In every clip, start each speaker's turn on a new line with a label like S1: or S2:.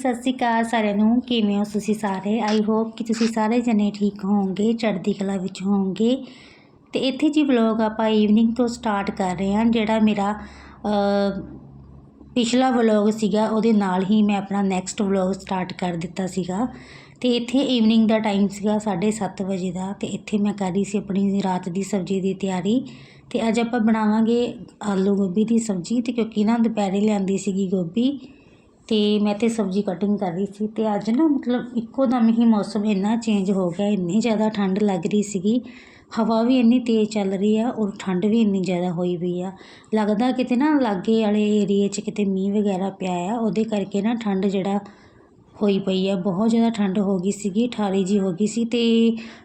S1: ਸਤਿ ਸ਼੍ਰੀ ਅਕਾਲ ਸਾਰਿਆਂ ਨੂੰ। ਕਿਵੇਂ ਹੋ ਤੁਸੀਂ ਸਾਰੇ? ਆਈ ਹੋਪ ਕਿ ਤੁਸੀਂ ਸਾਰੇ ਜਣੇ ਠੀਕ ਹੋਵੋਗੇ, ਚੜ੍ਹਦੀ ਕਲਾ ਵਿੱਚ ਹੋਵੋਗੇ। ਤੇ ਇੱਥੇ ਜੀ ਵਲੌਗ ਆਪਾਂ ਈਵਨਿੰਗ ਤੋਂ ਸਟਾਰਟ ਕਰ ਰਹੇ ਹਾਂ, ਜਿਹੜਾ ਮੇਰਾ ਪਿਛਲਾ ਵਲੌਗ ਸੀਗਾ, ਉਹਦੇ ਨਾਲ ਹੀ ਮੈਂ ਆਪਣਾ ਨੈਕਸਟ ਵਲੌਗ ਸਟਾਰਟ ਕਰ ਦਿੱਤਾ ਸੀਗਾ। ਤੇ ਇੱਥੇ ਈਵਨਿੰਗ ਦਾ ਟਾਈਮ ਸੀਗਾ 7:30 ਵਜੇ ਦਾ, ਤੇ ਇੱਥੇ ਮੈਂ ਕਰ ਰਹੀ ਸੀ ਆਪਣੀ ਰਾਤ ਦੀ ਸਬਜ਼ੀ ਦੀ ਤਿਆਰੀ। ਤੇ ਅੱਜ ਆਪਾਂ ਬਣਾਵਾਂਗੇ ਆਲੂ ਗੋਭੀ ਦੀ ਸਬਜ਼ੀ, ਤੇ ਕਿਉਂਕਿ ਨਾ ਦੁਪਹਿਰੇ ਲਿਆਂਦੀ ਸੀਗੀ ਗੋਭੀ। ਤੇ ਮੈਂ ਤੇ ਸਬਜ਼ੀ ਕਟਿੰਗ ਕਰ ਰਹੀ ਸੀ ਤੇ ਅੱਜ ਨਾ ਮਤਲਬ ਇੱਕੋ ਦਮ ਹੀ ਮੌਸਮ ਇੰਨਾ ਚੇਂਜ ਹੋ ਗਿਆ, ਇੰਨੀ ਜ਼ਿਆਦਾ ਠੰਡ ਲੱਗ ਰਹੀ ਸੀਗੀ। ਹਵਾ ਵੀ ਇੰਨੀ ਤੇਜ਼ ਚੱਲ ਰਹੀ ਆ ਔਰ ਠੰਡ ਵੀ ਇੰਨੀ ਜ਼ਿਆਦਾ ਹੋਈ ਪਈ ਆ। ਲੱਗਦਾ ਕਿਤੇ ਨਾ ਲਾਗੇ ਵਾਲੇ ਏਰੀਏ 'ਚ ਕਿਤੇ ਮੀਂਹ ਵਗੈਰਾ ਪਿਆ ਆ, ਉਹਦੇ ਕਰਕੇ ਨਾ ਠੰਡ ਜਿਹੜਾ ਹੋਈ ਪਈ ਆ, ਬਹੁਤ ਜ਼ਿਆਦਾ ਠੰਡ ਹੋ ਗਈ ਸੀਗੀ ਠਾਰੀ ਜੀ ਹੋ ਗਈ ਸੀ ਤੇ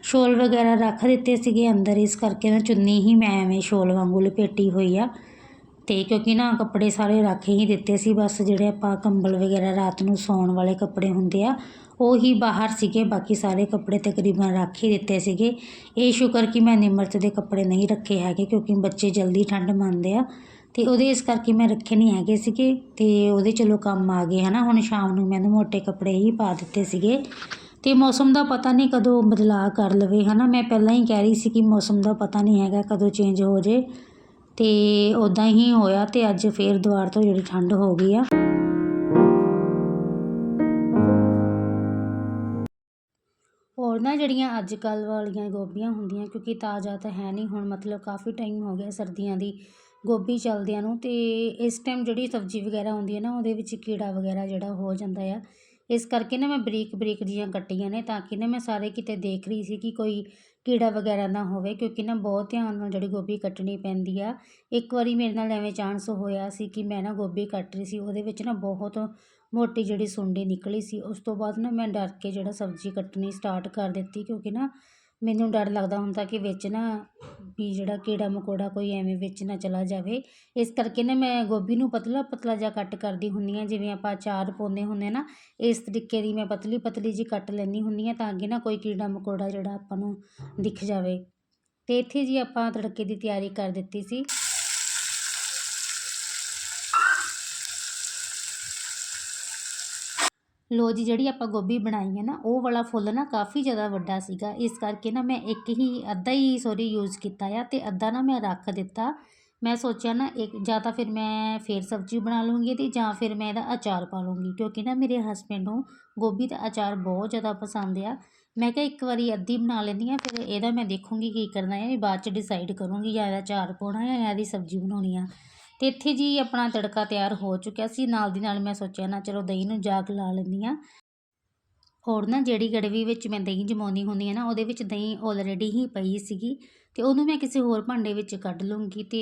S1: ਸ਼ੋਲ ਵਗੈਰਾ ਰੱਖ ਦਿੱਤੇ ਸੀਗੇ ਅੰਦਰ, ਇਸ ਕਰਕੇ ਨਾ ਚੁੰਨੀ ਹੀ ਮੈਂ ਐਵੇਂ ਸ਼ੋਲ ਵਾਂਗੂ ਲਪੇਟੀ ਹੋਈ ਆ। ਅਤੇ ਕਿਉਂਕਿ ਨਾ ਕੱਪੜੇ ਸਾਰੇ ਰੱਖ ਹੀ ਦਿੱਤੇ ਸੀ, ਬਸ ਜਿਹੜੇ ਆਪਾਂ ਕੰਬਲ ਵਗੈਰਾ ਰਾਤ ਨੂੰ ਸੌਣ ਵਾਲੇ ਕੱਪੜੇ ਹੁੰਦੇ ਆ, ਉਹ ਹੀ ਬਾਹਰ ਸੀਗੇ, ਬਾਕੀ ਸਾਰੇ ਕੱਪੜੇ ਤਕਰੀਬਨ ਰੱਖ ਹੀ ਦਿੱਤੇ ਸੀਗੇ। ਇਹ ਸ਼ੁਕਰ ਕਿ ਮੈਂ ਨਿਮਰਤ ਦੇ ਕੱਪੜੇ ਨਹੀਂ ਰੱਖੇ ਹੈਗੇ, ਕਿਉਂਕਿ ਬੱਚੇ ਜਲਦੀ ਠੰਡ ਮੰਨਦੇ ਆ। ਅਤੇ ਉਹਦੇ ਇਸ ਕਰਕੇ ਮੈਂ ਰੱਖੇ ਨਹੀਂ ਹੈਗੇ ਸੀਗੇ ਅਤੇ ਉਹਦੇ ਚਲੋ ਕੰਮ ਆ ਗਏ ਹੈ ਨਾ ਹੁਣ ਸ਼ਾਮ ਨੂੰ ਮੈਨੂੰ ਮੋਟੇ ਕੱਪੜੇ ਹੀ ਪਾ ਦਿੱਤੇ ਸੀਗੇ। ਅਤੇ ਮੌਸਮ ਦਾ ਪਤਾ ਨਹੀਂ ਕਦੋਂ ਬਦਲਾਅ ਕਰ ਲਵੇ ਹੈ ਨਾ ਮੈਂ ਪਹਿਲਾਂ ਹੀ ਕਹਿ ਰਹੀ ਸੀ ਕਿ ਮੌਸਮ ਦਾ ਪਤਾ ਨਹੀਂ ਹੈਗਾ ਕਦੋਂ ਚੇਂਜ ਹੋ ਜੇ। ਅਤੇ ਉਦਾਂ ਹੀ ਹੋਇਆ ਅਤੇ ਅੱਜ ਫਿਰ ਦੁਬਾਰ ਤੋਂ ਜਿਹੜੀ ਠੰਡ ਹੋ ਗਈ ਆ। ਹੋਰ ਨਾ ਜਿਹੜੀਆਂ ਅੱਜ ਕੱਲ੍ਹ ਵਾਲੀਆਂ ਗੋਭੀਆਂ ਹੁੰਦੀਆਂ, ਕਿਉਂਕਿ ਤਾਜ਼ਾ ਤਾਂ ਹੈ ਨਹੀਂ, ਹੁਣ ਮਤਲਬ ਕਾਫੀ ਟਾਈਮ ਹੋ ਗਿਆ ਸਰਦੀਆਂ ਦੀ ਗੋਭੀ ਚਲਦਿਆਂ ਨੂੰ ਅਤੇ ਇਸ ਟਾਈਮ ਜਿਹੜੀ ਸਬਜ਼ੀ ਵਗੈਰਾ ਹੁੰਦੀ ਹੈ ਨਾ, ਉਹਦੇ ਵਿੱਚ ਕੀੜਾ ਵਗੈਰਾ ਜਿਹੜਾ ਹੋ ਜਾਂਦਾ ਆ। ਇਸ ਕਰਕੇ ਨਾ ਮੈਂ ਬਰੀਕ ਬਰੀਕ ਜੀਆਂ ਕੱਟੀਆਂ ਨੇ ਤਾਂ ਕਿ ਨਾ ਮੈਂ ਸਾਰੇ ਕਿਤੇ ਦੇਖ ਰਹੀ ਸੀ ਕਿ ਕੋਈ ਕੀੜਾ ਵਗੈਰਾ ਨਾ ਹੋਵੇ, ਕਿਉਂਕਿ ਨਾ ਬਹੁਤ ਧਿਆਨ ਨਾਲ ਜਿਹੜੀ ਗੋਭੀ ਕੱਟਣੀ ਪੈਂਦੀ ਆ। ਇੱਕ ਵਾਰੀ ਮੇਰੇ ਨਾਲ ਐਵੇਂ ਚਾਂਸ ਹੋਇਆ ਸੀ ਕਿ ਮੈਂ ਨਾ ਗੋਭੀ ਕੱਟ ਰਹੀ ਸੀ, ਉਹਦੇ ਵਿੱਚ ਨਾ ਬਹੁਤ ਮੋਟੀ ਜਿਹੜੀ ਸੁੰਡੀ ਨਿਕਲੀ ਸੀ। ਉਸ ਤੋਂ ਬਾਅਦ ਨਾ ਮੈਂ ਡਰ ਕੇ ਜਿਹੜਾ ਸਬਜ਼ੀ ਕੱਟਣੀ ਸਟਾਰਟ ਕਰ ਦਿੱਤੀ, ਕਿਉਂਕਿ ਨਾ ਮੈਨੂੰ ਡਰ ਲੱਗਦਾ ਹੁੰਦਾ ਕਿ ਵਿੱਚ ਨਾ ਵੀ ਜਿਹੜਾ ਕੀੜਾ ਮਕੌੜਾ ਕੋਈ ਐਵੇਂ ਵਿੱਚ ਨਾ ਚਲਾ ਜਾਵੇ। ਇਸ ਕਰਕੇ ਨਾ ਮੈਂ ਗੋਭੀ ਨੂੰ ਪਤਲਾ ਪਤਲਾ ਜਿਹਾ ਕੱਟ ਕਰਦੀ ਹੁੰਦੀ ਹਾਂ, ਜਿਵੇਂ ਆਪਾਂ ਅਚਾਰ ਪਾਉਂਦੇ ਹੁੰਦੇ ਨਾ, ਇਸ ਤਰੀਕੇ ਦੀ ਮੈਂ ਪਤਲੀ ਪਤਲੀ ਜੀ ਕੱਟ ਲੈਂਦੀ ਹੁੰਦੀ ਹਾਂ ਤਾਂ ਕਿ ਨਾ ਕੋਈ ਕੀੜਾ ਮਕੌੜਾ ਜਿਹੜਾ ਆਪਾਂ ਨੂੰ ਦਿਖ ਜਾਵੇ। ਅਤੇ ਇੱਥੇ ਜੀ ਆਪਾਂ ਤੜਕੇ ਦੀ ਤਿਆਰੀ ਕਰ ਦਿੱਤੀ ਸੀ। ਲੋ ਜੀ, ਜਿਹੜੀ ਆਪਾਂ ਗੋਭੀ ਬਣਾਈ ਹੈ ਨਾ, ਉਹ ਵਾਲਾ ਫੁੱਲ ਨਾ ਕਾਫੀ ਜ਼ਿਆਦਾ ਵੱਡਾ ਸੀਗਾ। ਇਸ ਕਰਕੇ ਨਾ ਮੈਂ ਇੱਕ ਹੀ ਅੱਧਾ ਹੀ ਸੋਰੀ ਯੂਜ਼ ਕੀਤਾ ਆ ਤੇ ਅੱਧਾ ਨਾ ਮੈਂ ਰੱਖ ਦਿੱਤਾ। ਮੈਂ ਸੋਚਿਆ ਨਾ ਇੱਕ, ਜਾਂ ਤਾਂ ਫਿਰ ਮੈਂ ਫੇਰ ਸਬਜ਼ੀ ਬਣਾ ਲੂੰਗੀ ਤੇ ਜਾਂ ਫਿਰ ਮੈਂ ਇਹਦਾ ਅਚਾਰ ਪਾ ਲੂੰਗੀ ਕਿਉਂਕਿ ਨਾ ਮੇਰੇ ਹਸਬੈਂਡ ਨੂੰ ਗੋਭੀ ਦਾ ਅਚਾਰ ਬਹੁਤ ਜ਼ਿਆਦਾ ਪਸੰਦ ਆ। ਮੈਂ ਕਿਹਾ ਇੱਕ ਵਾਰੀ ਅੱਧੀ ਬਣਾ ਲੈਂਦੀ ਆ ਫਿਰ ਇਹਦਾ ਮੈਂ ਦੇਖੂੰਗੀ ਕੀ ਕਰਨਾ ਹੈ ਬਾਅਦ ਚ ਡਿਸਾਈਡ ਕਰੂੰਗੀ ਜਾਂ ਇਹਦਾ ਅਚਾਰ ਪਾਉਣਾ ਹੈ ਜਾਂ ਇਹਦੀ ਸਬਜ਼ੀ ਬਣਾਉਣੀ ਆ। ਤੇ ਇੱਥੇ ਜੀ ਆਪਣਾ ਤੜਕਾ ਤਿਆਰ ਹੋ ਚੁੱਕਿਆ ਸੀ। ਨਾਲ ਦੀ ਨਾਲ ਮੈਂ ਸੋਚਿਆ, ਨਾ ਚਲੋ ਦਹੀਂ ਨੂੰ ਜਾਗ ਲਾ ਲੈਂਦੀ ਆ ਹੋਰ ਨਾ ਜਿਹੜੀ ਗੜਵੀ ਵਿੱਚ ਮੈਂ ਦਹੀਂ ਜਮਾਉਂਦੀ ਹੁੰਦੀ ਆ ਨਾ, ਉਹਦੇ ਵਿੱਚ ਦਹੀਂ ਆਲਰੇਡੀ ਹੀ ਪਈ ਸੀਗੀ ਤੇ ਉਹਨੂੰ ਮੈਂ ਕਿਸੇ ਹੋਰ ਭਾਂਡੇ ਵਿੱਚ ਕੱਢ ਲੂੰਗੀ ਤੇ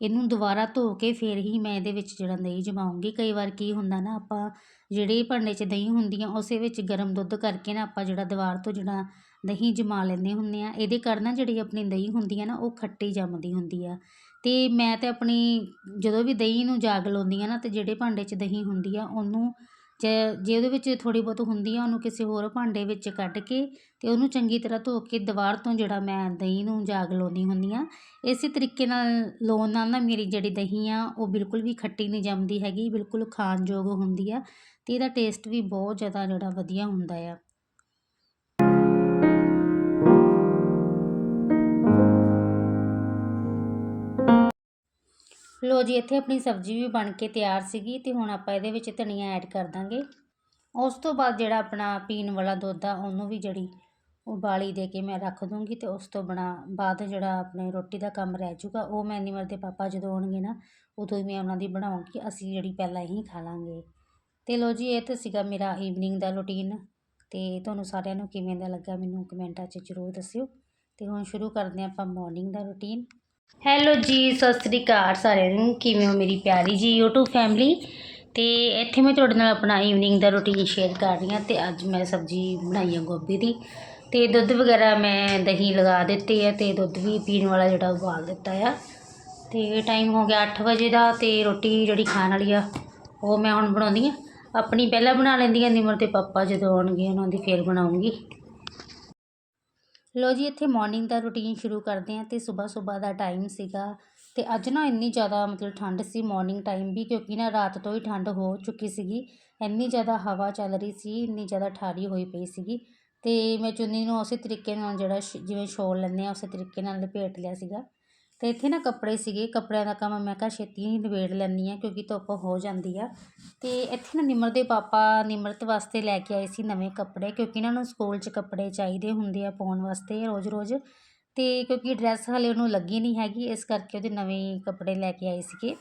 S1: ਇਹਨੂੰ ਦੁਬਾਰਾ ਧੋ ਕੇ ਫਿਰ ਹੀ ਮੈਂ ਇਹਦੇ ਵਿੱਚ ਜਿਹੜਾ ਦਹੀਂ ਜਮਾਉਂਗੀ। ਕਈ ਵਾਰ ਕੀ ਹੁੰਦਾ ਨਾ, ਆਪਾਂ ਜਿਹੜੇ ਭਾਂਡੇ 'ਚ ਦਹੀਂ ਹੁੰਦੀਆਂ ਉਸੇ ਵਿੱਚ ਗਰਮ ਦੁੱਧ ਕਰਕੇ ਨਾ ਆਪਾਂ ਜਿਹੜਾ ਦੀਵਾਰ ਤੋਂ ਜਿਹੜਾ ਦਹੀਂ ਜਮਾ ਲੈਂਦੇ ਹੁੰਦੇ ਆ, ਇਹਦੇ ਕਾਰਨ ਜਿਹੜੀ ਆਪਣੀ ਦਹੀਂ ਹੁੰਦੀ ਆ ਨਾ, ਉਹ ਖੱਟੀ ਜੰਮਦੀ ਹੁੰਦੀ ਆ। ਅਤੇ ਮੈਂ ਤਾਂ ਆਪਣੀ ਜਦੋਂ ਵੀ ਦਹੀਂ ਨੂੰ ਜਾਗ ਲਾਉਂਦੀ ਹਾਂ ਨਾ ਤੇ ਜਿਹੜੇ ਭਾਂਡੇ 'ਚ ਦਹੀਂ ਹੁੰਦੀ ਆ ਉਹਨੂੰ ਜ ਜੇ ਉਹਦੇ ਵਿੱਚ ਥੋੜ੍ਹੀ ਬਹੁਤ ਹੁੰਦੀ ਆ ਉਹਨੂੰ ਕਿਸੇ ਹੋਰ ਭਾਂਡੇ ਵਿੱਚ ਕੱਢ ਕੇ ਅਤੇ ਉਹਨੂੰ ਚੰਗੀ ਤਰ੍ਹਾਂ ਧੋ ਕੇ ਦੀਵਾਰ ਤੋਂ ਜਿਹੜਾ ਮੈਂ ਦਹੀਂ ਨੂੰ ਜਾਗ ਲਾਉਂਦੀ ਹੁੰਦੀ ਹਾਂ, ਇਸੇ ਤਰੀਕੇ ਨਾਲ ਲਾਉਣ ਨਾਲ ਨਾ ਮੇਰੀ ਜਿਹੜੀ ਦਹੀਂ ਆ ਉਹ ਬਿਲਕੁਲ ਵੀ ਖੱਟੀ ਨਹੀਂ ਜੰਮਦੀ ਹੈਗੀ, ਬਿਲਕੁਲ ਖਾਣ ਯੋਗ ਹੁੰਦੀ ਆ ਅਤੇ ਇਹਦਾ ਟੇਸਟ ਵੀ ਬਹੁਤ ਜ਼ਿਆਦਾ ਜਿਹੜਾ ਵਧੀਆ ਹੁੰਦਾ ਆ। ਲੋ ਜੀ, ਇੱਥੇ ਆਪਣੀ ਸਬਜ਼ੀ ਵੀ ਬਣ ਕੇ ਤਿਆਰ ਸੀਗੀ ਤੇ ਹੁਣ ਆਪਾਂ ਇਹਦੇ ਵਿੱਚ ਧਨੀਆ ਐਡ ਕਰ ਦਾਂਗੇ। ਉਸ ਤੋਂ ਬਾਅਦ ਜਿਹੜਾ ਆਪਣਾ ਪੀਣ ਵਾਲਾ ਦੁੱਧ ਆ, ਉਹਨੂੰ ਵੀ ਜਿਹੜੀ ਉਬਾਲੀ ਦੇ ਕੇ ਮੈਂ ਰੱਖ ਦੂੰਗੀ ਤੇ ਉਸ ਤੋਂ ਬਣਾ, ਬਾਅਦ ਜਿਹੜਾ ਆਪਣੇ ਰੋਟੀ ਦਾ ਕੰਮ ਰਹਿ ਜਾਊਗਾ, ਉਹ ਮੈਂ ਨਿਮਰ ਦੇ ਪਾਪਾ ਜਦੋਂ ਆਉਣਗੇ ਨਾ, ਉਦੋਂ ਹੀ ਮੈਂ ਉਹਨਾਂ ਦੀ ਬਣਾਉਂਗੀ, ਅਸੀਂ ਜਿਹੜੀ ਪਹਿਲਾਂ ਹੀ ਖਾ ਲਾਂਗੇ। ਤੇ ਲੋ ਜੀ, ਇਹ ਤਾਂ ਸੀਗਾ ਮੇਰਾ ਈਵਨਿੰਗ ਦਾ ਰੁਟੀਨ ਤੇ ਤੁਹਾਨੂੰ ਸਾਰਿਆਂ ਨੂੰ ਕਿਵੇਂ ਦਾ ਲੱਗਾ ਮੈਨੂੰ ਕਮੈਂਟਾਂ 'ਚ ਜ਼ਰੂਰ ਦੱਸਿਓ। ਤੇ ਹੁਣ ਸ਼ੁਰੂ ਕਰਦੇ ਹਾਂ ਆਪਾਂ ਮਾਰਨਿੰਗ ਦਾ ਰੁਟੀਨ ਹੈਲੋ ਜੀ, ਸਤਿ ਸ੍ਰੀ ਅਕਾਲ ਸਾਰਿਆਂ ਨੂੰ। ਕਿਵੇਂ ਹੋ ਮੇਰੀ ਪਿਆਰੀ ਜੀ YouTube ਫੈਮਿਲੀ ਤੇ ਇੱਥੇ ਮੈਂ ਤੁਹਾਡੇ ਨਾਲ ਆਪਣਾ ਈਵਨਿੰਗ ਦਾ ਰੁਟੀਨ ਸ਼ੇਅਰ ਕਰ ਰਹੀ ਹਾਂ ਤੇ ਅੱਜ ਮੈਂ ਸਬਜ਼ੀ ਬਣਾਈ ਹੈ ਗੋਭੀ ਦੀ। ਤੇ ਦੁੱਧ ਵਗੈਰਾ ਮੈਂ ਦਹੀਂ ਲਗਾ ਦਿੱਤੇ ਆ ਤੇ ਦੁੱਧ ਵੀ ਪੀਣ ਵਾਲਾ ਜਿਹੜਾ ਉਬਾਲ ਦਿੱਤਾ ਆ। ਤੇ ਟਾਈਮ ਹੋ ਗਿਆ 8 ਵਜੇ ਦਾ ਤੇ ਰੋਟੀ ਜਿਹੜੀ ਖਾਣ ਵਾਲੀ ਆ, ਉਹ ਮੈਂ ਹੁਣ ਬਣਾਉਂਦੀ ਆ। ਆਪਣੀ ਪਹਿਲਾਂ ਬਣਾ ਲੈਂਦੀ ਆ, ਨਿਮਰ ਤੇ ਪਾਪਾ ਜਦੋਂ ਆਉਣਗੇ, ਉਹਨਾਂ ਦੀ ਫੇਰ ਬਣਾਉਂਗੀ। ਲੋ ਜੀ, ਇੱਥੇ ਮਾਰਨਿੰਗ ਦਾ ਰੁਟੀਨ ਸ਼ੁਰੂ ਕਰਦੇ ਹਾਂ ਤੇ ਸਵੇਰ ਸਵੇਰ ਦਾ ਟਾਈਮ ਸੀਗਾ ਤੇ ਅੱਜ ਨਾ ਇੰਨੀ ਜ਼ਿਆਦਾ ਮਤਲਬ ਠੰਡ ਸੀ ਮਾਰਨਿੰਗ ਟਾਈਮ ਵੀ, ਕਿਉਂਕਿ ਨਾ ਰਾਤ ਤੋਂ ਹੀ ਠੰਡ ਹੋ ਚੁੱਕੀ ਸੀਗੀ। ਇੰਨੀ ਜ਼ਿਆਦਾ ਹਵਾ ਚੱਲ ਰਹੀ ਸੀ, ਇੰਨੀ ਜ਼ਿਆਦਾ ਠਾਰੀ ਹੋਈ ਪਈ ਸੀਗੀ ਤੇ ਮੈਂ ਚੁੰਨੀ ਨੂੰ ਉਸੇ ਤਰੀਕੇ ਨਾਲ ਜਿਹੜਾ ਸ਼- ਜਿਵੇਂ ਛੋਲ ਲੈਂਦੇ ਆ ਉਸੇ ਤਰੀਕੇ ਨਾਲ ਲਪੇਟ ਲਿਆ ਸੀਗਾ। ਅਤੇ ਇੱਥੇ ਨਾ ਕੱਪੜੇ ਸੀਗੇ, ਕੱਪੜਿਆਂ ਦਾ ਕੰਮ ਮੈਂ ਕਿਹਾ ਛੇਤੀ ਹੀ ਨਿਬੇੜ ਲੈਂਦੀ ਹਾਂ ਕਿਉਂਕਿ ਧੁੱਪ ਹੋ ਜਾਂਦੀ ਆ। ਅਤੇ ਇੱਥੇ ਨਾ ਨਿਮਰ ਦੇ ਪਾਪਾ ਨਿਮਰਤ ਵਾਸਤੇ ਲੈ ਕੇ ਆਏ ਸੀ ਨਵੇਂ ਕੱਪੜੇ ਕਿਉਂਕਿ ਇਹਨਾਂ ਨੂੰ ਸਕੂਲ 'ਚ ਕੱਪੜੇ ਚਾਹੀਦੇ ਹੁੰਦੇ ਆ ਪਾਉਣ ਵਾਸਤੇ ਰੋਜ਼-ਰੋਜ਼। ਅਤੇ ਕਿਉਂਕਿ ਡਰੈਸ ਹਲੇ ਉਹਨੂੰ ਲੱਗੀ ਨਹੀਂ ਹੈਗੀ, ਇਸ ਕਰਕੇ ਉਹਦੇ ਨਵੇਂ ਕੱਪੜੇ ਲੈ ਕੇ ਆਏ ਸੀਗੇ।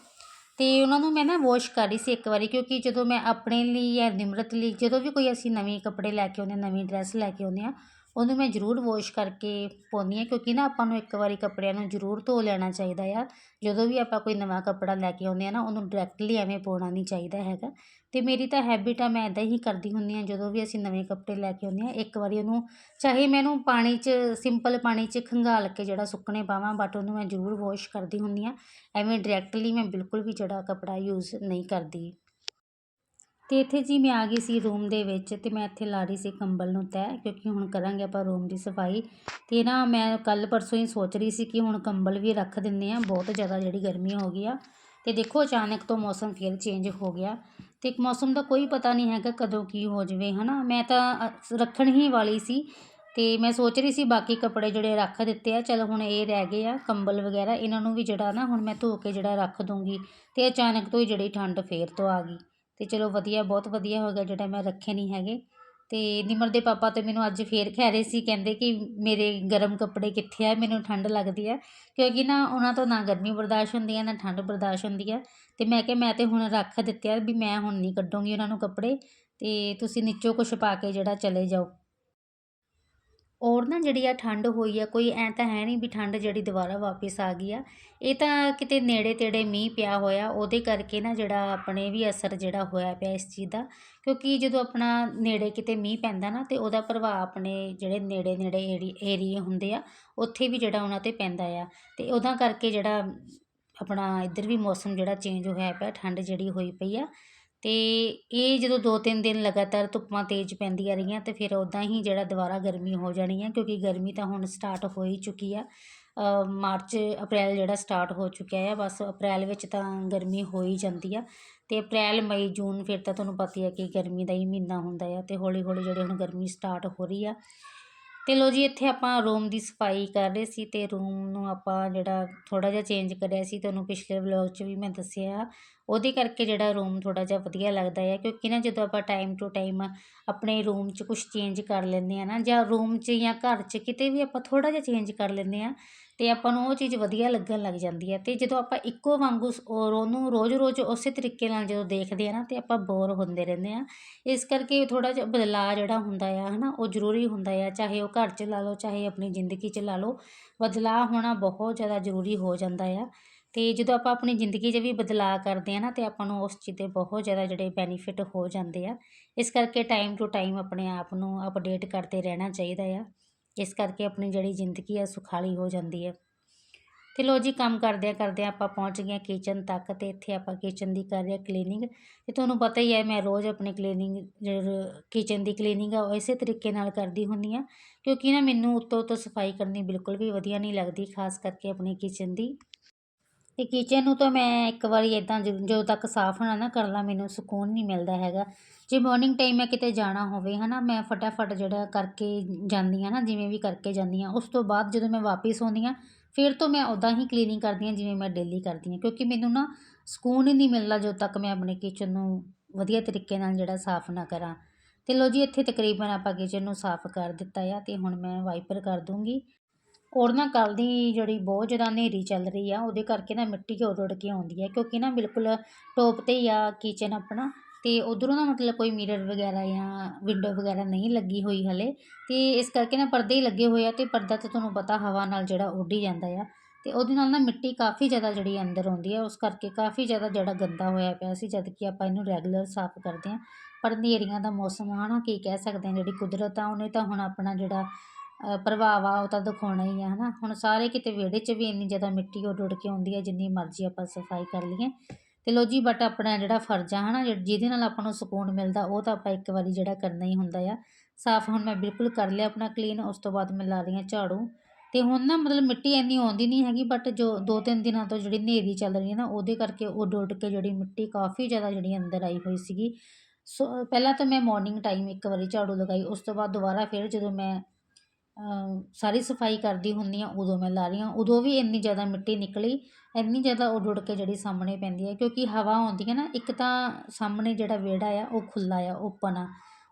S1: ਅਤੇ ਉਹਨਾਂ ਨੂੰ ਮੈਂ ਨਾ ਵਾਸ਼ ਕਰ ਰਹੀ ਸੀ ਇੱਕ ਵਾਰੀ ਕਿਉਂਕਿ ਜਦੋਂ ਮੈਂ ਆਪਣੇ ਲਈ ਜਾਂ ਨਿਮਰਤ ਲਈ ਜਦੋਂ ਵੀ ਕੋਈ ਅਸੀਂ ਨਵੇਂ ਕੱਪੜੇ ਲੈ ਕੇ ਆਉਂਦੇ ਹਾਂ, ਨਵੀਂ ਡਰੈਸ ਲੈ ਕੇ ਆਉਂਦੇ ਹਾਂ ਉਹਨੂੰ ਮੈਂ ਜ਼ਰੂਰ ਵੋਸ਼ ਕਰਕੇ ਪਾਉਂਦੀ ਹਾਂ ਕਿਉਂਕਿ ਨਾ ਆਪਾਂ ਨੂੰ ਇੱਕ ਵਾਰੀ ਕੱਪੜਿਆਂ ਨੂੰ ਜ਼ਰੂਰ ਧੋ ਲੈਣਾ ਚਾਹੀਦਾ ਆ। ਜਦੋਂ ਵੀ ਆਪਾਂ ਕੋਈ ਨਵਾਂ ਕੱਪੜਾ ਲੈ ਕੇ ਆਉਂਦੇ ਹਾਂ ਨਾ, ਉਹਨੂੰ ਡਾਇਰੈਕਟਲੀ ਐਵੇਂ ਪਾਉਣਾ ਨਹੀਂ ਚਾਹੀਦਾ ਹੈਗਾ। ਅਤੇ ਮੇਰੀ ਤਾਂ ਹੈਬਿਟ ਆ, ਮੈਂ ਇੱਦਾਂ ਹੀ ਕਰਦੀ ਹੁੰਦੀ ਹਾਂ, ਜਦੋਂ ਵੀ ਅਸੀਂ ਨਵੇਂ ਕੱਪੜੇ ਲੈ ਕੇ ਆਉਂਦੇ ਹਾਂ, ਇੱਕ ਵਾਰੀ ਉਹਨੂੰ ਚਾਹੇ ਮੈਂ ਉਹਨੂੰ ਪਾਣੀ 'ਚ ਸਿੰਪਲ ਪਾਣੀ 'ਚ ਖੰਗਾਲ ਕੇ ਜਿਹੜਾ ਸੁੱਕਣੇ ਪਾਵਾਂ ਬਟ ਉਹਨੂੰ ਮੈਂ ਜ਼ਰੂਰ ਵੋਸ਼ ਕਰਦੀ ਹੁੰਦੀ ਹਾਂ। ਐਵੇਂ ਡਾਇਰੈਕਟਲੀ ਮੈਂ ਬਿਲਕੁਲ ਵੀ ਜਿਹੜਾ ਕੱਪੜਾ ਯੂਜ਼ ਨਹੀਂ ਕਰਦੀ। ਅਤੇ ਇੱਥੇ ਜੀ ਮੈਂ ਆ ਗਈ ਸੀ ਰੂਮ ਦੇ ਵਿੱਚ ਅਤੇ ਮੈਂ ਇੱਥੇ ਲਾ ਰਹੀ ਸੀ ਕੰਬਲ ਨੂੰ ਤੈਅ ਕਿਉਂਕਿ ਹੁਣ ਕਰਾਂਗੇ ਆਪਾਂ ਰੂਮ ਦੀ ਸਫ਼ਾਈ। ਅਤੇ ਨਾ ਮੈਂ ਕੱਲ ਪਰਸੋਂ ਹੀ ਸੋਚ ਰਹੀ ਸੀ ਕਿ ਹੁਣ ਕੰਬਲ ਵੀ ਰੱਖ ਦਿੰਦੇ ਆ ਬਹੁਤ ਜ਼ਿਆਦਾ ਜਿਹੜੀ ਗਰਮੀ ਹੋ ਗਈ ਆ। ਅਤੇ ਦੇਖੋ ਅਚਾਨਕ ਤੋਂ ਮੌਸਮ ਫਿਰ ਚੇਂਜ ਹੋ ਗਿਆ। ਅਤੇ ਮੌਸਮ ਦਾ ਕੋਈ ਪਤਾ ਨਹੀਂ ਹੈਗਾ ਕਦੋਂ ਕੀ ਹੋ ਜਾਵੇ ਨਾ ਮੈਂ ਤਾਂ ਰੱਖਣ ਹੀ ਵਾਲੀ ਸੀ। ਤੇ ਮੈਂ ਸੋਚ ਰਹੀ ਸੀ ਬਾਕੀ ਕੱਪੜੇ ਜਿਹੜੇ ਰੱਖ ਦਿੱਤੇ ਆ, ਚਲ ਹੁਣ ਇਹ ਰਹਿ ਗਏ ਆ, ਕੰਬਲ ਵਗੈਰਾ, ਇਹਨਾਂ ਨੂੰ ਵੀ ਜਿਹੜਾ ਨਾ ਹੁਣ ਮੈਂ ਧੋ ਕੇ ਜਿਹੜਾ ਰੱਖ ਦੂੰਗੀ। ਤੇ ਅਚਾਨਕ ਤੋਂ ਹੀ ਜਿਹੜੀ ਠੰਡ ਫੇਰ ਤੋਂ ਆ ਗਈ। ਅਤੇ ਚਲੋ ਵਧੀਆ, ਬਹੁਤ ਵਧੀਆ ਹੋ ਗਿਆ ਜਿਹੜਾ ਮੈਂ ਰੱਖੇ ਨਹੀਂ ਹੈਗੇ। ਅਤੇ ਨਿਮਰ ਦੇ ਪਾਪਾ ਤਾਂ ਮੈਨੂੰ ਅੱਜ ਫਿਰ ਕਹਿ ਰਹੇ ਸੀ, ਕਹਿੰਦੇ ਕਿ ਮੇਰੇ ਗਰਮ ਕੱਪੜੇ ਕਿੱਥੇ ਆ? ਮੈਨੂੰ ਠੰਡ ਲੱਗਦੀ ਹੈ ਕਿਉਂਕਿ ਨਾ ਉਹਨਾਂ ਤੋਂ ਨਾ ਗਰਮੀ ਬਰਦਾਸ਼ਤ ਹੁੰਦੀ ਹੈ ਨਾ ਠੰਡ ਬਰਦਾਸ਼ਤ ਹੁੰਦੀ ਹੈ ਅਤੇ ਮੈਂ ਕਿਹਾ, ਮੈਂ ਤਾਂ ਹੁਣ ਰੱਖ ਦਿੱਤੇ ਆ ਵੀ ਮੈਂ ਹੁਣ ਨਹੀਂ ਕੱਢੂੰਗੀ ਉਹਨਾਂ ਨੂੰ ਕੱਪੜੇ। ਅਤੇ ਤੁਸੀਂ ਨੀਚੋਂ ਕੁਛ ਪਾ ਕੇ ਜਿਹੜਾ ਚਲੇ ਜਾਓ। ਔਰ ਨਾ ਜਿਹੜੀ ਆ ਠੰਡ ਹੋਈ ਆ, ਕੋਈ ਐਂ ਤਾਂ ਹੈ ਨਹੀਂ ਵੀ ਠੰਡ ਜਿਹੜੀ ਦੁਬਾਰਾ ਵਾਪਸ ਆ ਗਈ ਆ। ਇਹ ਤਾਂ ਕਿਤੇ ਨੇੜੇ ਤੇੜੇ ਮੀਂਹ ਪਿਆ ਹੋਇਆ, ਉਹਦੇ ਕਰਕੇ ਨਾ ਜਿਹੜਾ ਆਪਣੇ ਵੀ ਅਸਰ ਜਿਹੜਾ ਹੋਇਆ ਪਿਆ ਇਸ ਚੀਜ਼ ਦਾ। ਕਿਉਂਕਿ ਜਦੋਂ ਆਪਣਾ ਨੇੜੇ ਕਿਤੇ ਮੀਂਹ ਪੈਂਦਾ ਨਾ, ਤੇ ਉਹਦਾ ਪ੍ਰਭਾਵ ਆਪਣੇ ਜਿਹੜੇ ਨੇੜੇ ਨੇੜੇ ਏਰੀ, ਏਰੀਏ ਹੁੰਦੇ ਆ, ਉੱਥੇ ਵੀ ਜਿਹੜਾ ਉਹਨਾਂ ਤੇ ਪੈਂਦਾ ਆ। ਤੇ ਉਹਦਾ ਕਰਕੇ ਜਿਹੜਾ ਆਪਣਾ ਇੱਧਰ ਵੀ ਮੌਸਮ ਜਿਹੜਾ ਚੇਂਜ ਹੋਇਆ ਪਿਆ, ਠੰਡ ਜਿਹੜੀ ਹੋਈ ਪਈ ਆ ਅਤੇ ਇਹ ਜਦੋਂ ਦੋ ਤਿੰਨ ਦਿਨ ਲਗਾਤਾਰ ਧੁੱਪਾਂ ਤੇਜ਼ ਪੈਂਦੀਆਂ ਰਹੀਆਂ ਅਤੇ ਫਿਰ ਉੱਦਾਂ ਹੀ ਜਿਹੜਾ ਦੁਬਾਰਾ ਗਰਮੀ ਹੋ ਜਾਣੀ ਆ, ਕਿਉਂਕਿ ਗਰਮੀ ਤਾਂ ਹੁਣ ਸਟਾਰਟ ਹੋ ਹੀ ਚੁੱਕੀ ਆ। ਮਾਰਚ, ਅਪ੍ਰੈਲ ਜਿਹੜਾ ਸਟਾਰਟ ਹੋ ਚੁੱਕਿਆ ਆ, ਬਸ ਅਪ੍ਰੈਲ ਵਿੱਚ ਤਾਂ ਗਰਮੀ ਹੋ ਹੀ ਜਾਂਦੀ ਆ। ਅਤੇ ਅਪ੍ਰੈਲ, ਮਈ, ਜੂਨ ਫਿਰ ਤਾਂ ਤੁਹਾਨੂੰ ਪਤਾ ਹੀ ਆ ਕਿ ਗਰਮੀ ਦਾ ਹੀ ਮਹੀਨਾ ਹੁੰਦਾ ਆ ਅਤੇ ਹੌਲੀ ਹੌਲੀ ਜਿਹੜੀ ਹੁਣ ਗਰਮੀ ਸਟਾਰਟ ਹੋ ਰਹੀ ਆ ਤੇ ਲੋ ਜੀ, ਇੱਥੇ ਆਪਾਂ ਰੂਮ ਦੀ ਸਫ਼ਾਈ ਕਰ ਰਹੇ ਸੀ ਤੇ ਰੂਮ ਨੂੰ ਆਪਾਂ ਜਿਹੜਾ ਥੋੜਾ ਜਿਹਾ ਚੇਂਜ ਕਰਿਆ ਸੀ ਤੁਹਾਨੂੰ ਪਿਛਲੇ ਵਲੌਗ 'ਚ ਵੀ ਮੈਂ ਦੱਸਿਆ। ਉਹਦੇ ਕਰਕੇ ਜਿਹੜਾ ਰੂਮ ਥੋੜਾ ਜਿਹਾ ਵਧੀਆ ਲੱਗਦਾ ਹੈ ਕਿਉਂਕਿ ਨਾ ਜਦੋਂ ਆਪਾਂ ਟਾਈਮ ਟੂ ਟਾਈਮ ਆਪਣੇ ਰੂਮ 'ਚ ਕੁਝ ਚੇਂਜ ਕਰ ਲੈਂਦੇ ਆ ਨਾ, ਜਾਂ ਰੂਮ 'ਚ ਜਾਂ ਘਰ 'ਚ ਕਿਤੇ ਵੀ ਆਪਾਂ ਥੋੜਾ ਜਿਹਾ ਚੇਂਜ ਕਰ ਲੈਂਦੇ ਆ ਅਤੇ ਆਪਾਂ ਨੂੰ ਉਹ ਚੀਜ਼ ਵਧੀਆ ਲੱਗਣ ਲੱਗ ਜਾਂਦੀ ਹੈ ਅਤੇ ਜਦੋਂ ਆਪਾਂ ਇੱਕੋ ਵਾਂਗੂ ਔਰ ਉਹਨੂੰ ਰੋਜ਼-ਰੋਜ਼ ਉਸੇ ਤਰੀਕੇ ਨਾਲ ਜਦੋਂ ਦੇਖਦੇ ਹਾਂ ਨਾ ਤੇ ਆਪਾਂ ਬੋਰ ਹੁੰਦੇ ਰਹਿੰਦੇ ਹਾਂ। ਇਸ ਕਰਕੇ ਥੋੜ੍ਹਾ ਜਿਹਾ ਬਦਲਾਅ ਜਿਹੜਾ ਹੁੰਦਾ ਆ ਹੈ ਨਾ ਉਹ ਜ਼ਰੂਰੀ ਹੁੰਦਾ ਆ, ਚਾਹੇ ਉਹ ਘਰ 'ਚ ਲਾ ਲਓ, ਚਾਹੇ ਆਪਣੀ ਜ਼ਿੰਦਗੀ 'ਚ ਲਾ ਲਓ, ਬਦਲਾਅ ਹੋਣਾ ਬਹੁਤ ਜ਼ਿਆਦਾ ਜ਼ਰੂਰੀ ਹੋ ਜਾਂਦਾ ਆ। ਅਤੇ ਜਦੋਂ ਆਪਾਂ ਆਪਣੀ ਜ਼ਿੰਦਗੀ 'ਚ ਵੀ ਬਦਲਾਅ ਕਰਦੇ ਹਾਂ ਨਾ ਤੇ ਆਪਾਂ ਨੂੰ ਉਸ ਚੀਜ਼ ਦੇ ਬਹੁਤ ਜ਼ਿਆਦਾ ਜਿਹੜੇ ਬੈਨੀਫਿਟ ਹੋ ਜਾਂਦੇ ਆ। ਇਸ ਕਰਕੇ ਟਾਈਮ ਟੂ ਟਾਈਮ ਆਪਣੇ ਆਪ ਨੂੰ ਅਪਡੇਟ ਕਰਦੇ ਰਹਿਣਾ ਚਾਹੀਦਾ ਆ। ਇਸ ਕਰਕੇ ਆਪਣੀ ਜਿਹੜੀ ਜ਼ਿੰਦਗੀ ਆ ਸੁਖਾਲੀ ਹੋ ਜਾਂਦੀ ਹੈ। ਅਤੇ ਲੋ ਜੀ, ਕੰਮ ਕਰਦਿਆਂ ਕਰਦਿਆਂ ਆਪਾਂ ਪਹੁੰਚ ਗਏ ਕਿਚਨ ਤੱਕ ਅਤੇ ਇੱਥੇ ਆਪਾਂ ਕਿਚਨ ਦੀ ਕਰ ਰਹੇ ਕਲੀਨਿੰਗ ਅਤੇ ਤੁਹਾਨੂੰ ਪਤਾ ਹੀ ਹੈ, ਮੈਂ ਰੋਜ਼ ਆਪਣੀ ਕਲੀਨਿੰਗ ਕਿਚਨ ਦੀ ਕਲੀਨਿੰਗ ਆ, ਉਹ ਇਸੇ ਤਰੀਕੇ ਨਾਲ ਕਰਦੀ ਹੁੰਦੀ ਆ ਕਿਉਂਕਿ ਨਾ ਮੈਨੂੰ ਉੱਤੋਂ ਉੱਤੋਂ ਸਫ਼ਾਈ ਕਰਨੀ ਬਿਲਕੁਲ ਵੀ ਵਧੀਆ ਨਹੀਂ ਲੱਗਦੀ, ਖਾਸ ਕਰਕੇ ਆਪਣੀ ਕਿਚਨ ਦੀ। ਅਤੇ ਕਿਚਨ ਨੂੰ ਤਾਂ ਮੈਂ ਇੱਕ ਵਾਰੀ ਇਦਾਂ ਜਦੋਂ ਤੱਕ ਸਾਫ਼ ਨਾ ਨਾ ਕਰ ਲਾਂ, ਮੈਨੂੰ ਸਕੂਨ ਨਹੀਂ ਮਿਲਦਾ ਹੈਗਾ। ਜੇ ਮਾਰਨਿੰਗ ਟਾਈਮ ਮੈਂ ਕਿਤੇ ਜਾਣਾ ਹੋਵੇ ਹੈ ਨਾ ਮੈਂ ਫਟਾਫਟ ਜਿਹੜਾ ਕਰਕੇ ਜਾਂਦੀ ਹਾਂ ਨਾ, ਜਿਵੇਂ ਵੀ ਕਰਕੇ ਜਾਂਦੀ ਹਾਂ, ਉਸ ਤੋਂ ਬਾਅਦ ਜਦੋਂ ਮੈਂ ਵਾਪਸ ਆਉਂਦੀ ਹਾਂ, ਫਿਰ ਤੋਂ ਮੈਂ ਉਦਾਂ ਹੀ ਕਲੀਨਿੰਗ ਕਰਦੀ ਹਾਂ, ਜਿਵੇਂ ਮੈਂ ਡੇਲੀ ਕਰਦੀ ਹਾਂ, ਕਿਉਂਕਿ ਮੈਨੂੰ ਨਾ ਸਕੂਨ ਹੀ ਨਹੀਂ ਮਿਲਦਾ ਜਦੋਂ ਤੱਕ ਮੈਂ ਆਪਣੇ ਕਿਚਨ ਨੂੰ ਵਧੀਆ ਤਰੀਕੇ ਨਾਲ ਜਿਹੜਾ ਸਾਫ਼ ਨਾ ਕਰਾਂ। ਤੇ ਲੋ ਜੀ, ਇੱਥੇ ਤਕਰੀਬਨ ਆਪਾਂ ਕਿਚਨ ਨੂੰ ਸਾਫ਼ ਕਰ ਦਿੱਤਾ ਆ ਤੇ ਹੁਣ ਮੈਂ ਵਾਈਪਰ ਕਰ ਦੂੰਗੀ। ਔਰ ਨਾ ਕੱਲ੍ਹ ਦੀ ਜਿਹੜੀ ਬਹੁਤ ਜ਼ਿਆਦਾ ਹਨੇਰੀ ਚੱਲ ਰਹੀ ਆ, ਉਹਦੇ ਕਰਕੇ ਨਾ ਮਿੱਟੀ ਉੱਡ ਉੜ ਕੇ ਆਉਂਦੀ ਹੈ ਕਿਉਂਕਿ ਨਾ ਬਿਲਕੁਲ ਟੋਪ 'ਤੇ ਹੀ ਆ ਕਿਚਨ ਆਪਣਾ। ਅਤੇ ਉੱਧਰੋਂ ਨਾ ਮਤਲਬ ਕੋਈ ਮਿਰਰ ਵਗੈਰਾ ਜਾਂ ਵਿੰਡੋ ਵਗੈਰਾ ਨਹੀਂ ਲੱਗੀ ਹੋਈ ਹਲੇ। ਅਤੇ ਇਸ ਕਰਕੇ ਨਾ ਪਰਦੇ ਹੀ ਲੱਗੇ ਹੋਏ ਆ ਅਤੇ ਪਰਦਾ ਤਾਂ ਤੁਹਾਨੂੰ ਪਤਾ ਹਵਾ ਨਾਲ ਜਿਹੜਾ ਉੱਡੀ ਜਾਂਦਾ ਆ। ਅਤੇ ਉਹਦੇ ਨਾਲ ਨਾ ਮਿੱਟੀ ਕਾਫੀ ਜ਼ਿਆਦਾ ਜਿਹੜੀ ਅੰਦਰ ਆਉਂਦੀ ਹੈ ਉਸ ਕਰਕੇ ਕਾਫੀ ਜ਼ਿਆਦਾ ਜਿਹੜਾ ਗੰਦਾ ਹੋਇਆ ਪਿਆ ਸੀ, ਜਦ ਕਿ ਆਪਾਂ ਇਹਨੂੰ ਰੈਗੂਲਰ ਸਾਫ਼ ਕਰਦੇ ਹਾਂ ਪਰ ਹਨੇਰੀਆਂ ਦਾ ਮੌਸਮ ਆ ਨਾ, ਕੀ ਕਹਿ ਸਕਦੇ ਹਾਂ ਜਿਹੜੀ ਕੁਦਰਤ ਆ, ਉਹਨੇ ਤਾਂ ਹੁਣ ਆਪਣਾ ਜਿਹੜਾ ਪ੍ਰਭਾਵ ਆ, ਉਹ ਤਾਂ ਦਿਖਾਉਣਾ ਹੀ ਆ, ਹਨਾ। ਹੁਣ ਸਾਰੇ ਕਿਤੇ ਵਿਹੜੇ 'ਚ ਵੀ ਇੰਨੀ ਜ਼ਿਆਦਾ ਮਿੱਟੀ ਉੱਡ ਉੱਡ ਕੇ ਆਉਂਦੀ ਹੈ ਜਿੰਨੀ ਮਰਜ਼ੀ ਆਪਾਂ ਸਫ਼ਾਈ ਕਰ ਲਈਏ। ਤੇ ਲੋ ਜੀ ਬਟ ਆਪਣਾ ਜਿਹੜਾ ਫਰਜ਼ ਆ ਹਨਾ ਜਿਹ- ਜਿਹਦੇ ਨਾਲ ਆਪਾਂ ਨੂੰ ਸਕੂਨ ਮਿਲਦਾ, ਉਹ ਤਾਂ ਆਪਾਂ ਇੱਕ ਵਾਰੀ ਜਿਹੜਾ ਕਰਨਾ ਹੀ ਹੁੰਦਾ ਆ। ਸਾਫ਼ ਹੁਣ ਮੈਂ ਬਿਲਕੁਲ ਕਰ ਲਿਆ ਆਪਣਾ ਕਲੀਨ ਉਸ ਤੋਂ ਬਾਅਦ ਮੈਂ ਲਾ ਰਹੀ ਹਾਂ ਝਾੜੂ। ਤੇ ਹੁਣ ਨਾ ਮਤਲਬ ਮਿੱਟੀ ਇੰਨੀ ਆਉਂਦੀ ਨਹੀਂ ਹੈਗੀ ਬਟ ਜੋ ਦੋ ਤਿੰਨ ਦਿਨਾਂ ਤੋਂ ਜਿਹੜੀ ਹਨੇਰੀ ਚੱਲ ਰਹੀ ਹੈ ਨਾ, ਉਹਦੇ ਕਰਕੇ ਉੱਡ ਉੱਡ ਕੇ ਜਿਹੜੀ ਮਿੱਟੀ ਕਾਫੀ ਜ਼ਿਆਦਾ ਜਿਹੜੀ ਅੰਦਰ ਆਈ ਹੋਈ ਸੀਗੀ। ਸੋ, ਪਹਿਲਾਂ ਤਾਂ ਮੈਂ ਮਾਰਨਿੰਗ ਟਾਈਮ ਇੱਕ ਵਾਰੀ ਝਾੜੂ ਲਗਾਈ, ਉਸ ਤੋਂ ਬਾਅਦ ਦੁਬਾਰਾ ਫਿਰ ਜਦੋਂ ਮੈਂ ਸਾਰੀ ਸਫ਼ਾਈ ਕਰਦੀ ਹੁੰਦੀ ਹਾਂ ਉਦੋਂ ਮੈਂ ਲਾ ਰਹੀ ਹਾਂ, ਉਦੋਂ ਵੀ ਇੰਨੀ ਜ਼ਿਆਦਾ ਮਿੱਟੀ ਨਿਕਲੀ, ਇੰਨੀ ਜ਼ਿਆਦਾ ਉੱਡ ਉੱਡ ਕੇ ਜਿਹੜੀ ਸਾਹਮਣੇ ਪੈਂਦੀ ਹੈ, ਕਿਉਂਕਿ ਹਵਾ ਆਉਂਦੀ ਹੈ ਨਾ, ਇੱਕ ਤਾਂ ਸਾਹਮਣੇ ਜਿਹੜਾ ਵਿਹੜਾ ਆ ਉਹ ਖੁੱਲਾ ਆ ਓਪਨ ਆ।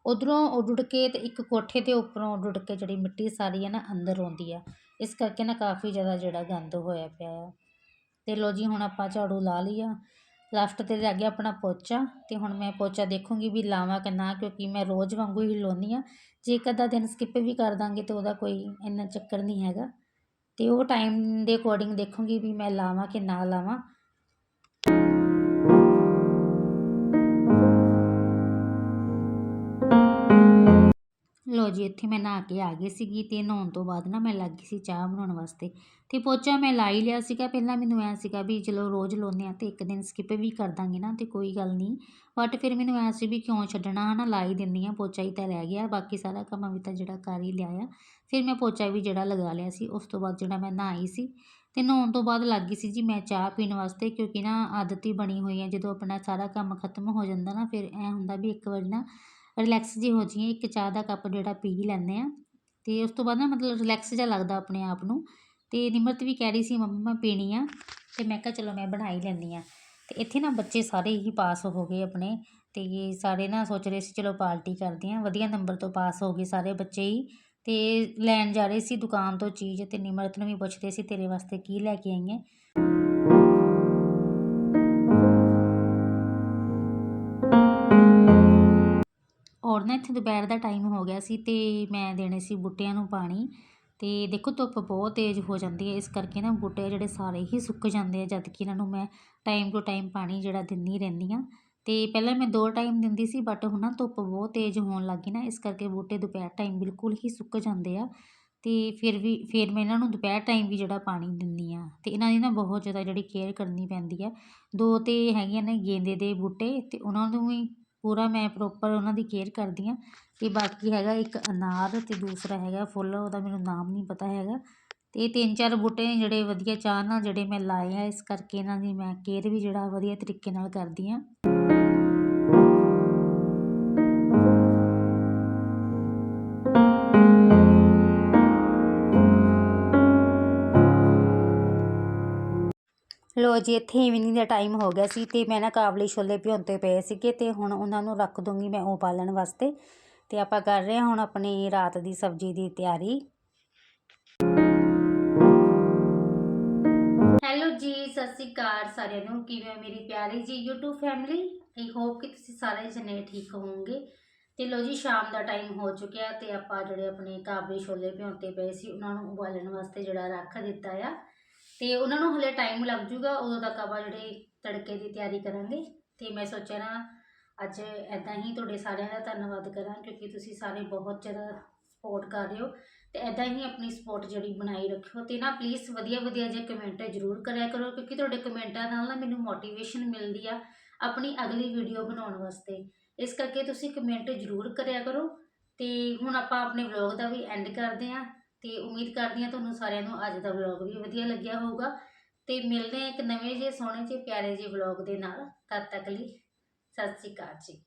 S1: ਉਧਰੋਂ ਉੱਡ ਉੱਡ ਕੇ ਅਤੇ ਇੱਕ ਕੋਠੇ ਦੇ ਉੱਪਰੋਂ ਉੱਡ ਉੱਡ ਕੇ ਜਿਹੜੀ ਮਿੱਟੀ ਸਾਰੀ ਹੈ ਨਾ ਅੰਦਰ ਆਉਂਦੀ ਆ। ਇਸ ਕਰਕੇ ਨਾ ਕਾਫੀ ਜ਼ਿਆਦਾ ਜਿਹੜਾ ਗੰਦ ਹੋਇਆ ਪਿਆ ਆ। ਤੇ ਲਓ ਜੀ, ਹੁਣ ਆਪਾਂ ਝਾੜੂ ਲਾ ਲਈ ਆ ਲਾਸਟ ਤੇ ਰਹਿ ਗਿਆ ਆਪਣਾ ਪੋਚਾ ਤੇ ਹੁਣ ਮੈਂ ਪੋਚਾ ਦੇਖੂੰਗੀ ਵੀ ਲਾਵਾਂ ਕਿ ਨਾ, ਕਿਉਂਕਿ ਮੈਂ ਰੋਜ਼ ਵਾਂਗੂ ਹੀ ਲਾਉਂਦੀ ਆ ਜੇ ਇੱਕ ਅੱਧਾ ਦਿਨ ਸਕਿਪ ਵੀ ਕਰ ਦਾਂਗੇ ਤੇ ਉਹਦਾ ਕੋਈ ਇੰਨਾ ਚੱਕਰ ਨਹੀਂ ਹੈਗਾ। ਤੇ ਉਹ ਟਾਈਮ ਦੇ ਅਕੋਰਡਿੰਗ ਦੇਖੂੰਗੀ ਵੀ ਮੈਂ ਲਾਵਾਂ ਕਿ ਨਾ ਲਾਵਾਂ। ਲੋ ਜੀ, ਇੱਥੇ ਮੈਂ ਨਹਾ ਕੇ ਆ ਗਈ ਸੀਗੀ ਤੇ ਨਹਾਉਣ ਤੋਂ ਬਾਅਦ ਨਾ ਮੈਂ ਲੱਗ ਗਈ ਸੀ ਚਾਹ ਬਣਾਉਣ ਵਾਸਤੇ। ਤੇ ਪੋਚਾ ਮੈਂ ਲਾ ਹੀ ਲਿਆ ਸੀਗਾ, ਪਹਿਲਾਂ ਮੈਨੂੰ ਐ ਸੀਗਾ ਵੀ ਚਲੋ ਰੋਜ਼ ਲਾਉਂਦੇ ਆ ਤੇ ਇੱਕ ਦਿਨ ਸਕਿਪ ਵੀ ਕਰ ਦਾਂਗੇ ਨਾ ਤੇ ਕੋਈ ਗੱਲ ਨਹੀਂ। ਬਟ ਫਿਰ ਮੈਨੂੰ ਐ ਸੀ ਵੀ ਕਿਉਂ ਛੱਡਣਾ, ਹਨਾ, ਲਾ ਹੀ ਦਿੰਦੀ ਆ ਪੋਚਾ ਹੀ ਤਾਂ ਰਹਿ ਗਿਆ, ਬਾਕੀ ਸਾਰਾ ਕੰਮ ਵੀ ਤਾਂ ਜਿਹੜਾ ਕਰ ਹੀ ਲਿਆ ਆ। ਫਿਰ ਮੈਂ ਪੋਚਾ ਵੀ ਜਿਹੜਾ ਲਗਾ ਲਿਆ ਸੀ, ਉਸ ਤੋਂ ਬਾਅਦ ਜਿਹੜਾ ਮੈਂ ਨਹਾਈ ਸੀ। ਤੇ ਨਹਾਉਣ ਤੋਂ ਬਾਅਦ ਲੱਗ ਗਈ ਸੀ ਜੀ ਮੈਂ ਚਾਹ ਪੀਣ ਵਾਸਤੇ, ਕਿਉਂਕਿ ਨਾ ਆਦਤ ਹੀ ਬਣੀ ਹੋਈ ਹੈ, ਜਦੋਂ ਆਪਣਾ ਸਾਰਾ ਕੰਮ ਖਤਮ ਹੋ ਜਾਂਦਾ ਨਾ, ਫਿਰ ਐ ਹੁੰਦਾ ਵੀ ਇੱਕ ਵਾਰੀ ਨਾ ਰਿਲੈਕਸ ਜਿਹੇ ਹੋ ਜਾਈਏ, ਇੱਕ ਚਾਹ ਦਾ ਕੱਪ ਜਿਹੜਾ ਪੀ ਲੈਂਦੇ ਹਾਂ। ਅਤੇ ਉਸ ਤੋਂ ਬਾਅਦ ਨਾ ਮਤਲਬ ਰਿਲੈਕਸ ਜਿਹਾ ਲੱਗਦਾ ਆਪਣੇ ਆਪ ਨੂੰ। ਅਤੇ ਨਿਮਰਤ ਵੀ ਕਹਿ ਰਹੀ ਸੀ, ਮੰਮੀ, ਮੈਂ ਪੀਣੀ ਆ। ਅਤੇ ਮੈਂ ਕਿਹਾ, ਚਲੋ, ਮੈਂ ਬਣਾ ਹੀ ਲੈਂਦੀ ਹਾਂ। ਅਤੇ ਇੱਥੇ ਨਾ ਬੱਚੇ ਸਾਰੇ ਹੀ ਪਾਸ ਹੋ ਗਏ ਆਪਣੇ। ਅਤੇ ਸਾਰੇ ਨਾ ਸੋਚ ਰਹੇ ਸੀ, ਚਲੋ, ਪਾਰਟੀ ਕਰਦੇ ਹਾਂ। ਵਧੀਆ ਨੰਬਰ ਤੋਂ ਪਾਸ ਹੋ ਗਏ ਸਾਰੇ ਬੱਚੇ ਹੀ। ਅਤੇ ਲੈਣ ਜਾ ਰਹੇ ਸੀ ਦੁਕਾਨ ਤੋਂ ਚੀਜ਼ ਅਤੇ ਨਿਮਰਤ ਨੂੰ ਵੀ ਪੁੱਛਦੇ ਸੀ, ਤੇਰੇ ਵਾਸਤੇ ਕੀ ਲੈ ਕੇ ਆਈ ਹੈ? ਔਰ ਨਾ ਇੱਥੇ ਦੁਪਹਿਰ ਦਾ ਟਾਈਮ ਹੋ ਗਿਆ ਸੀ ਅਤੇ ਮੈਂ ਦੇਣੇ ਸੀ ਬੂਟਿਆਂ ਨੂੰ ਪਾਣੀ ਅਤੇ ਦੇਖੋ ਧੁੱਪ ਬਹੁਤ ਤੇਜ਼ ਹੋ ਜਾਂਦੀ ਹੈ, ਇਸ ਕਰਕੇ ਨਾ ਬੂਟੇ ਜਿਹੜੇ ਸਾਰੇ ਹੀ ਸੁੱਕ ਜਾਂਦੇ ਆ, ਜਦ ਕਿ ਇਹਨਾਂ ਨੂੰ ਮੈਂ ਟਾਈਮ ਟੂ ਟਾਈਮ ਪਾਣੀ ਜਿਹੜਾ ਦਿੰਦੀ ਰਹਿੰਦੀ ਹਾਂ। ਅਤੇ ਪਹਿਲਾਂ ਮੈਂ ਦੋ ਟਾਈਮ ਦਿੰਦੀ ਸੀ ਬਟ ਹੁਣ ਨਾ ਧੁੱਪ ਬਹੁਤ ਤੇਜ਼ ਹੋਣ ਲੱਗ ਗਈ ਨਾ, ਇਸ ਕਰਕੇ ਬੂਟੇ ਦੁਪਹਿਰ ਟਾਈਮ ਬਿਲਕੁਲ ਹੀ ਸੁੱਕ ਜਾਂਦੇ ਆ। ਅਤੇ ਫਿਰ ਵੀ, ਫਿਰ ਮੈਂ ਇਹਨਾਂ ਨੂੰ ਦੁਪਹਿਰ ਟਾਈਮ ਵੀ ਜਿਹੜਾ ਪਾਣੀ ਦਿੰਦੀ ਆ ਅਤੇ ਇਹਨਾਂ ਦੀ ਨਾ ਬਹੁਤ ਜ਼ਿਆਦਾ ਜਿਹੜੀ ਕੇਅਰ ਕਰਨੀ ਪੈਂਦੀ ਆ। ਦੋ ਤਾਂ ਹੈਗੀਆਂ ਨੇ ਗੇਂਦੇ ਦੇ ਬੂਟੇ ਅਤੇ ਉਹਨਾਂ ਨੂੰ ਵੀ ਪੂਰਾ ਮੈਂ ਪ੍ਰੋਪਰ ਉਹਨਾਂ ਦੀ ਕੇਅਰ ਕਰਦੀ ਹਾਂ ਅਤੇ ਬਾਕੀ ਹੈਗਾ ਇੱਕ ਅਨਾਰ ਅਤੇ ਦੂਸਰਾ ਹੈਗਾ ਫੁੱਲ, ਉਹਦਾ ਮੈਨੂੰ ਨਾਮ ਨਹੀਂ ਪਤਾ ਹੈਗਾ। ਅਤੇ ਇਹ ਤਿੰਨ ਚਾਰ ਬੂਟੇ ਜਿਹੜੇ ਵਧੀਆ ਚਾਹ ਨਾਲ ਜਿਹੜੇ ਮੈਂ ਲਾਏ ਆ, ਇਸ ਕਰਕੇ ਇਹਨਾਂ ਦੀ ਮੈਂ ਕੇਅਰ ਵੀ ਜਿਹੜਾ ਵਧੀਆ ਤਰੀਕੇ ਨਾਲ ਕਰਦੀ ਹਾਂ। ਲੋ ਜੀ ਇੱਥੇ ਈਵਨਿੰਗ ਦਾ ਟਾਈਮ ਹੋ ਗਿਆ ਸੀ ਤੇ ਮੈਂ ਨਾ ਕਾਬਲੀ ਛੋਲੇ ਭਿਉਂਤੇ ਪਏ ਸੀਗੇ ਤੇ ਹੁਣ ਉਹਨਾਂ ਨੂੰ ਰੱਖ ਦੂੰਗੀ ਮੈਂ ਉਬਾਲਣ ਵਾਸਤੇ। ਤੇ ਆਪਾਂ ਕਰ ਰਹੇ ਹਾਂ ਹੁਣ ਆਪਣੀ ਰਾਤ ਦੀ ਸਬਜ਼ੀ ਦੀ ਤਿਆਰੀ। ਹੈਲੋ ਜੀ, ਸਤਿ ਸ਼੍ਰੀ ਅਕਾਲ ਸਾਰਿਆਂ ਨੂੰ। ਕਿਵੇਂ ਹੋ ਮੇਰੀ ਪਿਆਰੀ ਜੀ YouTube ਫੈਮਿਲੀ ਆਈ ਹੋਪ ਕਿ ਤੁਸੀਂ ਸਾਰੇ ਜਣੇ ਠੀਕ ਹੋਵੋਗੇ। ਤੇ ਲੋ ਜੀ, ਸ਼ਾਮ ਦਾ ਟਾਈਮ ਹੋ ਚੁੱਕਿਆ ਤੇ ਆਪਾਂ ਜਿਹੜੇ ਆਪਣੇ ਕਾਬਲੀ ਛੋਲੇ ਭਿਉਂਤੇ ਪਏ ਸੀ, ਉਹਨਾਂ ਨੂੰ ਉਬਾਲਣ ਵਾਸਤੇ ਜਿਹੜਾ ਰੱਖ ਦਿੱਤਾ ਆ। ਤੇ ਉਹਨਾਂ ਨੂੰ ਹਲੇ ਟਾਈਮ ਲੱਗ ਜੂਗਾ ਉਦੋਂ ਤੱਕ ਆਪਾਂ ਜਿਹੜੇ ਤੜਕੇ ਦੀ ਤਿਆਰੀ ਕਰਾਂਗੇ। ਤੇ ਮੈਂ ਸੋਚਿਆ ਨਾ, ਅੱਜ ਐਦਾਂ ਹੀ ਤੁਹਾਡੇ ਸਾਰਿਆਂ ਦਾ ਧੰਨਵਾਦ ਕਰਾਂ, ਕਿਉਂਕਿ ਤੁਸੀਂ ਸਾਰੇ ਬਹੁਤ ਜ਼ਿਆਦਾ ਸਪੋਰਟ ਕਰ ਰਹੇ ਹੋ। ਤੇ ਐਦਾਂ ਹੀ ਆਪਣੀ ਸਪੋਰਟ ਜਿਹੜੀ ਬਣਾਈ ਰੱਖਿਓ। ਤੇ ਨਾ ਪਲੀਜ਼ ਵਧੀਆ ਵਧੀਆ ਜੇ ਕਮੈਂਟ ਜ਼ਰੂਰ ਕਰਿਆ ਕਰੋ, ਕਿਉਂਕਿ ਤੁਹਾਡੇ ਕਮੈਂਟਾਂ ਨਾਲ ਨਾ ਮੈਨੂੰ ਮੋਟੀਵੇਸ਼ਨ ਮਿਲਦੀ ਆ ਆਪਣੀ ਅਗਲੀ ਵੀਡੀਓ ਬਣਾਉਣ ਵਾਸਤੇ। ਇਸ ਕਰਕੇ ਤੁਸੀਂ ਕਮੈਂਟ ਜ਼ਰੂਰ ਕਰਿਆ ਕਰੋ। ਤੇ ਹੁਣ ਆਪਾਂ ਆਪਣੇ ਵਲੌਗ ਦਾ ਵੀ ਐਂਡ ਕਰਦੇ ਹਾਂ। ਤੇ ਉਮੀਦ ਕਰਦੀ ਹਾਂ ਤੁਹਾਨੂੰ ਸਾਰਿਆਂ ਨੂੰ ਅੱਜ ਦਾ ਵਲੌਗ ਵੀ ਵਧੀਆ ਲੱਗਿਆ ਹੋਊਗਾ। ਤੇ ਮਿਲਦੇ ਹਾਂ ਇੱਕ ਨਵੇਂ ਜਿਹੇ ਸੋਹਣੇ ਜਿਹੇ ਪਿਆਰੇ ਜਿਹੇ ਵਲੌਗ ਦੇ ਨਾਲ। ਤਦ ਤੱਕ ਲਈ ਸਤਿ ਸ਼੍ਰੀ ਅਕਾਲ ਜੀ।